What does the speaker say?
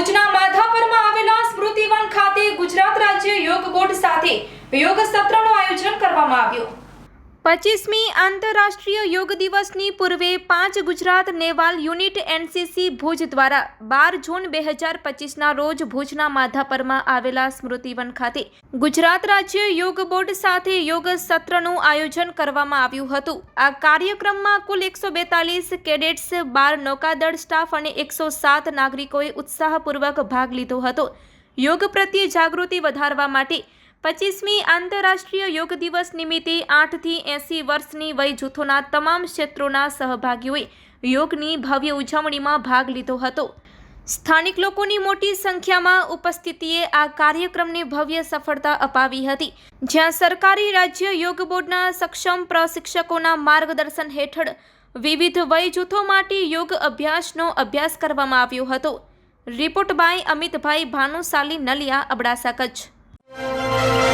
ભુજના માધાપરમાં આવેલા સ્મૃતિવન ખાતે ગુજરાત રાજ્ય યોગ બોર્ડ સાથે યોગ સત્રનું આયોજન કરવામાં આવ્યું. પચીસમી આંતરરાષ્ટ્રીય યોગ દિવસની પૂર્વે પાંચ Gujarat naval unit NCC Bhuj દ્વારા બાર જૂન બે હજાર પચીસના રોજ ભુજના માધાપરમાં આવેલા સ્મૃતિવન ખાતે ગુજરાત રાજ્ય યોગ બોર્ડ સાથે યોગ સત્રનું આયોજન કરવામાં આવ્યું હતું. આ કાર્યક્રમમાં કુલ એકસો બેતાલીસ કેડેટ્સ, બાર નૌકાદળ સ્ટાફ અને એકસો સાત નાગરિકોએ ઉત્સાહપૂર્વક ભાગ લીધો હતો. યોગ પ્રત્યે જાગૃતિ વધારવા માટે પચીસમી આંતરરાષ્ટ્રીય યોગ દિવસ નિમિત્તે આઠથી એંસી વર્ષની વય જૂથોના તમામ ક્ષેત્રોના સહભાગીઓએ યોગની ભવ્ય ઉજવણીમાં ભાગ લીધો હતો. સ્થાનિક લોકોની મોટી સંખ્યામાં ઉપસ્થિતિએ આ કાર્યક્રમને ભવ્ય સફળતા અપાવી હતી. જ્યાં સરકારી રાજ્ય યોગ બોર્ડના સક્ષમ પ્રશિક્ષકોના માર્ગદર્શન હેઠળ વિવિધ વય જૂથો માટે યોગ અભ્યાસનો અભ્યાસ કરવામાં આવ્યો હતો. Report by Amitbhai Bhanushali Naliya, Abdasa Kutch. Thank you.